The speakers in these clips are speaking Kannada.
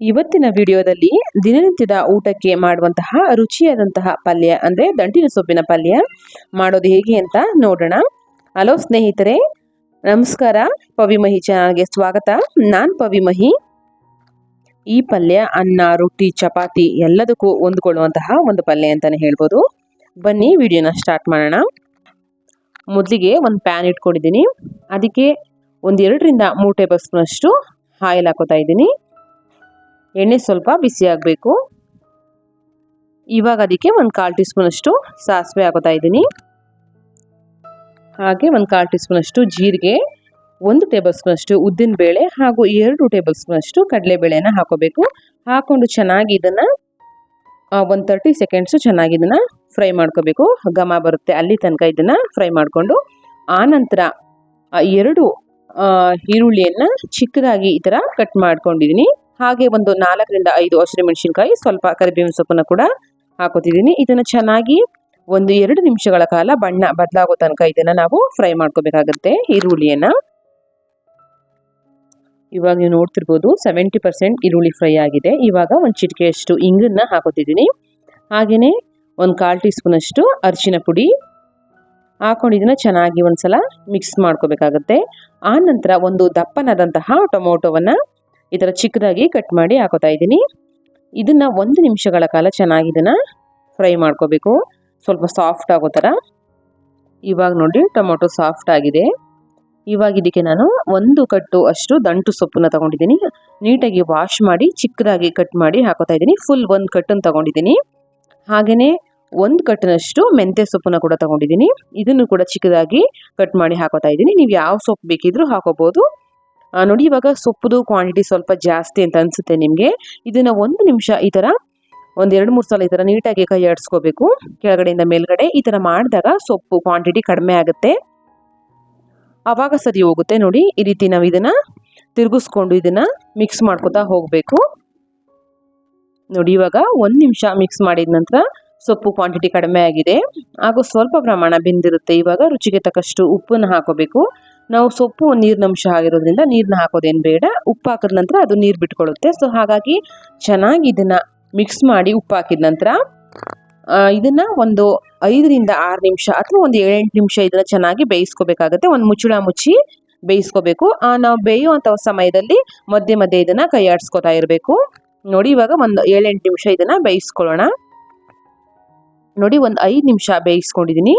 ಇವತ್ತಿನ ವಿಡಿಯೋದಲ್ಲಿ ದಿನನಿತ್ಯದ ಊಟಕ್ಕೆ ಮಾಡುವಂತಹ ರುಚಿಯಾದಂತಹ ಪಲ್ಯ, ಅಂದರೆ ದಂಟಿನ ಸೊಪ್ಪಿನ ಪಲ್ಯ ಮಾಡೋದು ಹೇಗೆ ಅಂತ ನೋಡೋಣ. ಹಲೋ ಸ್ನೇಹಿತರೆ, ನಮಸ್ಕಾರ. ಪವಿಮಹಿ ಚಾನಲ್ಗೆ ಸ್ವಾಗತ. ನಾನು ಪವಿಮಹಿ ಈ ಪಲ್ಯ, ಅನ್ನ, ರೊಟ್ಟಿ, ಚಪಾತಿ ಎಲ್ಲದಕ್ಕೂ ಹೊಂದ್ಕೊಳ್ಳುವಂತಹ ಒಂದು ಪಲ್ಯ ಅಂತಲೇ ಹೇಳ್ಬೋದು. ಬನ್ನಿ ವಿಡಿಯೋನ ಸ್ಟಾರ್ಟ್ ಮಾಡೋಣ. ಮೊದಲಿಗೆ ಒಂದು ಪ್ಯಾನ್ ಇಟ್ಕೊಂಡಿದ್ದೀನಿ. ಅದಕ್ಕೆ ಒಂದು ಎರಡರಿಂದ ಮೂರು ಟೇಬಲ್ ಸ್ಪೂನಷ್ಟು ಆಯಿಲ್ ಹಾಕೋತಾ ಇದ್ದೀನಿ. ಎಣ್ಣೆ ಸ್ವಲ್ಪ ಬಿಸಿ ಆಗಬೇಕು. ಇವಾಗ ಅದಕ್ಕೆ ಒಂದು ಕಾಲು ಟೀ ಸ್ಪೂನಷ್ಟು ಸಾಸಿವೆ ಹಾಕೋತಾ ಇದ್ದೀನಿ. ಹಾಗೆ ಒಂದು ಕಾಲು ಟೀ ಸ್ಪೂನಷ್ಟು ಜೀರಿಗೆ, ಒಂದು ಟೇಬಲ್ ಸ್ಪೂನಷ್ಟು ಉದ್ದಿನ ಬೇಳೆ ಹಾಗೂ ಎರಡು ಟೇಬಲ್ ಸ್ಪೂನಷ್ಟು ಕಡಲೆಬೇಳೆನ ಹಾಕೋಬೇಕು. ಹಾಕೊಂಡು ಚೆನ್ನಾಗಿ ಇದನ್ನು ಒಂದು ತರ್ಟಿ ಸೆಕೆಂಡ್ಸು ಚೆನ್ನಾಗಿ ಇದನ್ನು ಫ್ರೈ ಮಾಡ್ಕೋಬೇಕು. ಘಮ ಬರುತ್ತೆ ಅಲ್ಲಿ ತನಕ ಇದನ್ನು ಫ್ರೈ ಮಾಡಿಕೊಂಡು. ಆನಂತರ ಎರಡು ಈರುಳ್ಳಿಯನ್ನು ಚಿಕ್ಕದಾಗಿ ಈ ಥರ ಕಟ್ ಮಾಡ್ಕೊಂಡಿದ್ದೀನಿ. ಹಾಗೆ ಒಂದು ನಾಲ್ಕರಿಂದ ಐದು ಹಸಿರು ಮೆಣಸಿನ್ಕಾಯಿ, ಸ್ವಲ್ಪ ಕರಿಬೇವಿನ ಸೊಪ್ಪನ್ನು ಕೂಡ ಹಾಕೋತಿದ್ದೀನಿ. ಇದನ್ನು ಚೆನ್ನಾಗಿ ಒಂದು ಎರಡು ನಿಮಿಷಗಳ ಕಾಲ ಬಣ್ಣ ಬದಲಾಗೋ ತನಕ ಇದನ್ನು ನಾವು ಫ್ರೈ ಮಾಡ್ಕೋಬೇಕಾಗುತ್ತೆ ಈರುಳ್ಳಿಯನ್ನು. ಇವಾಗ ನೀವು ನೋಡ್ತಿರ್ಬೋದು ಸೆವೆಂಟಿ ಪರ್ಸೆಂಟ್ ಈರುಳ್ಳಿ ಫ್ರೈ ಆಗಿದೆ. ಇವಾಗ ಒಂದು ಚಿಟಿಕೆಯಷ್ಟು ಇಂಗನ್ನು ಹಾಕೋತಿದ್ದೀನಿ. ಹಾಗೆಯೇ ಒಂದು ಕಾಲು ಟೀ ಸ್ಪೂನಷ್ಟು ಅರಿಶಿನ ಪುಡಿ ಹಾಕೊಂಡು ಇದನ್ನು ಚೆನ್ನಾಗಿ ಒಂದ್ಸಲ ಮಿಕ್ಸ್ ಮಾಡ್ಕೋಬೇಕಾಗತ್ತೆ. ಆ ನಂತರ ಒಂದು ದಪ್ಪನಾದಂತಹ ಟೊಮೊಟೊವನ್ನು ಈ ಥರ ಚಿಕ್ಕದಾಗಿ ಕಟ್ ಮಾಡಿ ಹಾಕೋತಾ ಇದ್ದೀನಿ. ಇದನ್ನು ಒಂದು ನಿಮಿಷಗಳ ಕಾಲ ಚೆನ್ನಾಗಿ ಇದನ್ನು ಫ್ರೈ ಮಾಡ್ಕೋಬೇಕು. ಸ್ವಲ್ಪ ಸಾಫ್ಟ್ ಆಗೋ ಥರ ಇವಾಗ ನೋಡಿ ಟೊಮೊಟೊ ಸಾಫ್ಟ್ ಆಗಿದೆ. ಇವಾಗ ಇದಕ್ಕೆ ನಾನು ಒಂದು ಕಟ್ಟು ಅಷ್ಟು ದಂಟು ಸೊಪ್ಪನ್ನ ತಗೊಂಡಿದ್ದೀನಿ. ನೀಟಾಗಿ ವಾಶ್ ಮಾಡಿ, ಚಿಕ್ಕದಾಗಿ ಕಟ್ ಮಾಡಿ ಹಾಕೋತಾ ಇದ್ದೀನಿ. ಫುಲ್ ಒಂದು ಕಟ್ಟನ್ನು ತಗೊಂಡಿದ್ದೀನಿ. ಹಾಗೆಯೇ ಒಂದು ಕಟ್ಟಿನಷ್ಟು ಮೆಂತ್ಯ ಸೊಪ್ಪನ್ನು ಕೂಡ ತಗೊಂಡಿದ್ದೀನಿ. ಇದನ್ನು ಕೂಡ ಚಿಕ್ಕದಾಗಿ ಕಟ್ ಮಾಡಿ ಹಾಕೋತಾ ಇದ್ದೀನಿ. ನೀವು ಯಾವ ಸೊಪ್ಪು ಬೇಕಿದ್ರೂ ಹಾಕೋಬೋದು. ನೋಡಿ ಇವಾಗ ಸೊಪ್ಪುದು ಕ್ವಾಂಟಿಟಿ ಸ್ವಲ್ಪ ಜಾಸ್ತಿ ಅಂತ ಅನಿಸುತ್ತೆ ನಿಮಗೆ. ಇದನ್ನು ಒಂದು ನಿಮಿಷ ಈ ಥರ ಒಂದು ಎರಡು ಮೂರು ಸಲ ಈ ಥರ ನೀಟಾಗಿ ಕೈ ಆಡಿಸ್ಕೋಬೇಕು. ಕೆಳಗಡೆಯಿಂದ ಮೇಲ್ಗಡೆ ಈ ಥರ ಮಾಡಿದಾಗ ಸೊಪ್ಪು ಕ್ವಾಂಟಿಟಿ ಕಡಿಮೆ ಆಗುತ್ತೆ. ಆವಾಗ ಸರಿ ಹೋಗುತ್ತೆ ನೋಡಿ, ಈ ರೀತಿ ನಾವು ಇದನ್ನು ತಿರುಗಿಸ್ಕೊಂಡು ಇದನ್ನು ಮಿಕ್ಸ್ ಮಾಡ್ಕೋತಾ ಹೋಗಬೇಕು. ನೋಡಿ ಇವಾಗ ಒಂದು ನಿಮಿಷ ಮಿಕ್ಸ್ ಮಾಡಿದ ನಂತರ ಸೊಪ್ಪು ಕ್ವಾಂಟಿಟಿ ಕಡಿಮೆ ಆಗಿದೆ. ಹಾಗೂ ಸ್ವಲ್ಪ ಪ್ರಮಾಣ ಬೆಂದಿರುತ್ತೆ. ಇವಾಗ ರುಚಿಗೆ ತಕ್ಕಷ್ಟು ಉಪ್ಪನ್ನು ಹಾಕೋಬೇಕು. ನಾವು ಸೊಪ್ಪು ನೀರಿನಂಶ ಆಗಿರೋದ್ರಿಂದ ನೀರನ್ನ ಹಾಕೋದೇನು ಬೇಡ. ಉಪ್ಪು ಹಾಕಿದ ನಂತರ ಅದು ನೀರು ಬಿಟ್ಕೊಳ್ಳುತ್ತೆ ಸೊ ಹಾಗಾಗಿ ಚೆನ್ನಾಗಿ ಇದನ್ನು ಮಿಕ್ಸ್ ಮಾಡಿ ಉಪ್ಪು ಹಾಕಿದ ನಂತರ ಇದನ್ನು ಒಂದು ಐದರಿಂದ ಆರು ನಿಮಿಷ ಅಥವಾ ಒಂದು ಏಳೆಂಟು ನಿಮಿಷ ಇದನ್ನು ಚೆನ್ನಾಗಿ ಬೇಯಿಸ್ಕೋಬೇಕಾಗುತ್ತೆ. ಒಂದು ಮುಚ್ಚಳ ಮುಚ್ಚಿ ಬೇಯಿಸ್ಕೋಬೇಕು. ನಾವು ಬೇಯುವಂಥ ಸಮಯದಲ್ಲಿ ಮಧ್ಯೆ ಮಧ್ಯೆ ಇದನ್ನು ಕೈ ಆಡಿಸ್ಕೋತಾ ಇರಬೇಕು. ನೋಡಿ, ಇವಾಗ ಒಂದು ಏಳೆಂಟು ನಿಮಿಷ ಇದನ್ನು ಬೇಯಿಸ್ಕೊಳ್ಳೋಣ. ನೋಡಿ, ಒಂದು ಐದು ನಿಮಿಷ ಬೇಯಿಸ್ಕೊಂಡಿದ್ದೀನಿ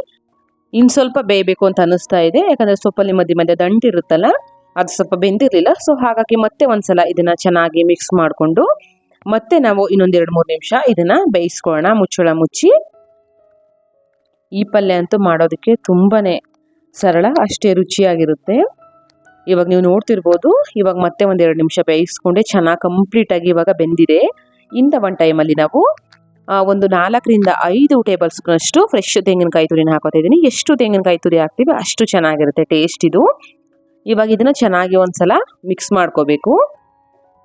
ಇನ್ನು ಸ್ವಲ್ಪ ಬೇಯಬೇಕು ಅಂತ ಅನ್ನಿಸ್ತಾ ಇದೆ, ಯಾಕಂದರೆ ಸೊಪ್ಪಲ್ಲಿ ಮಧ್ಯೆ ಮಧ್ಯೆ ದಂಟಿರುತ್ತಲ್ಲ ಅದು ಸ್ವಲ್ಪ ಬೆಂದಿರಲಿಲ್ಲ. ಸೊ ಹಾಗಾಗಿ ಮತ್ತೆ ಒಂದ್ಸಲ ಇದನ್ನು ಚೆನ್ನಾಗಿ ಮಿಕ್ಸ್ ಮಾಡಿಕೊಂಡು, ಮತ್ತೆ ನಾವು ಇನ್ನೊಂದೆರಡು ಮೂರು ನಿಮಿಷ ಇದನ್ನು ಬೇಯಿಸ್ಕೊಳ್ಳೋಣ, ಮುಚ್ಚಳ ಮುಚ್ಚಿ. ಈ ಪಲ್ಯ ಅಂತೂ ಮಾಡೋದಕ್ಕೆ ತುಂಬಾ ಸರಳ, ಅಷ್ಟೇ ರುಚಿಯಾಗಿರುತ್ತೆ. ಇವಾಗ ನೀವು ನೋಡ್ತಿರ್ಬೋದು, ಇವಾಗ ಮತ್ತೆ ಒಂದೆರಡು ನಿಮಿಷ ಬೇಯಿಸ್ಕೊಂಡೆ, ಚೆನ್ನಾಗಿ ಕಂಪ್ಲೀಟಾಗಿ ಇವಾಗ ಬೆಂದಿದೆ. ಇಂಥ ಒಂದು ಟೈಮಲ್ಲಿ ನಾವು ಒಂದು ನಾಲ್ಕರಿಂದ ಐದು ಟೇಬಲ್ ಸ್ಪೂನಷ್ಟು ಫ್ರೆಶ್ ತೆಂಗಿನಕಾಯಿ ತುರಿನ ಹಾಕೋತಾ ಇದ್ದೀನಿ. ಎಷ್ಟು ತೆಂಗಿನಕಾಯಿ ತುರಿ ಹಾಕ್ತೀವಿ ಅಷ್ಟು ಚೆನ್ನಾಗಿರುತ್ತೆ ಟೇಸ್ಟ್ ಇದು. ಇವಾಗ ಇದನ್ನು ಚೆನ್ನಾಗಿ ಒಂದ್ಸಲ ಮಿಕ್ಸ್ ಮಾಡ್ಕೋಬೇಕು.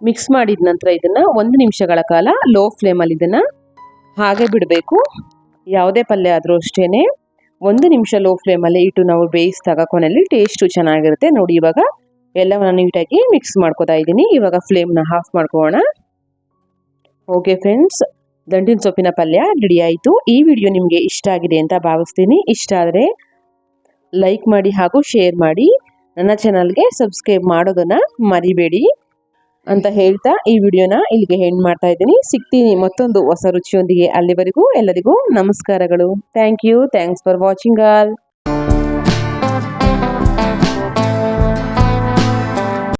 ಮಿಕ್ಸ್ ಮಾಡಿದ ನಂತರ ಇದನ್ನು ಒಂದು ನಿಮಿಷಗಳ ಕಾಲ ಲೋ ಫ್ಲೇಮಲ್ಲಿ ಇದನ್ನು ಹಾಗೆ ಬಿಡಬೇಕು. ಯಾವುದೇ ಪಲ್ಯ ಆದರೂ ಅಷ್ಟೇ ಒಂದು ನಿಮಿಷ ಲೋ ಫ್ಲೇಮಲ್ಲಿ ಇಟ್ಟು ನಾವು ಬೇಯಿಸಿದಾಗ ಕೊನೆಯಲ್ಲಿ ಟೇಸ್ಟು ಚೆನ್ನಾಗಿರುತ್ತೆ. ನೋಡಿ ಇವಾಗ ಎಲ್ಲವನ್ನು ನೀಟಾಗಿ ಮಿಕ್ಸ್ ಮಾಡ್ಕೋತಾ ಇದ್ದೀನಿ. ಇವಾಗ ಫ್ಲೇಮ್ನ ಆಫ್ ಮಾಡ್ಕೋಣ ಓಕೆ ಫ್ರೆಂಡ್ಸ್ ದಂಟಿನ ಸೊಪ್ಪಿನ ಪಲ್ಯ ರೆಡಿ ಆಯಿತು ಈ ವಿಡಿಯೋ ನಿಮಗೆ ಇಷ್ಟ ಆಗಿದೆ ಅಂತ ಭಾವಿಸ್ತೀನಿ. ಇಷ್ಟ ಆದರೆ ಲೈಕ್ ಮಾಡಿ ಹಾಗೂ ಶೇರ್ ಮಾಡಿ. ನನ್ನ ಚಾನಲ್ಗೆ ಸಬ್ಸ್ಕ್ರೈಬ್ ಮಾಡೋದನ್ನು ಮರಿಬೇಡಿ ಅಂತ ಹೇಳ್ತಾ ಈ ವಿಡಿಯೋನ ಇಲ್ಲಿಗೆ ಹೆಂಡ್ ಮಾಡ್ತಾ ಇದ್ದೀನಿ. ಸಿಗ್ತೀನಿ ಮತ್ತೊಂದು ಹೊಸ ರುಚಿಯೊಂದಿಗೆ ಅಲ್ಲಿವರೆಗೂ. ಎಲ್ಲರಿಗೂ ನಮಸ್ಕಾರಗಳು. Thank you. Thanks for watching all.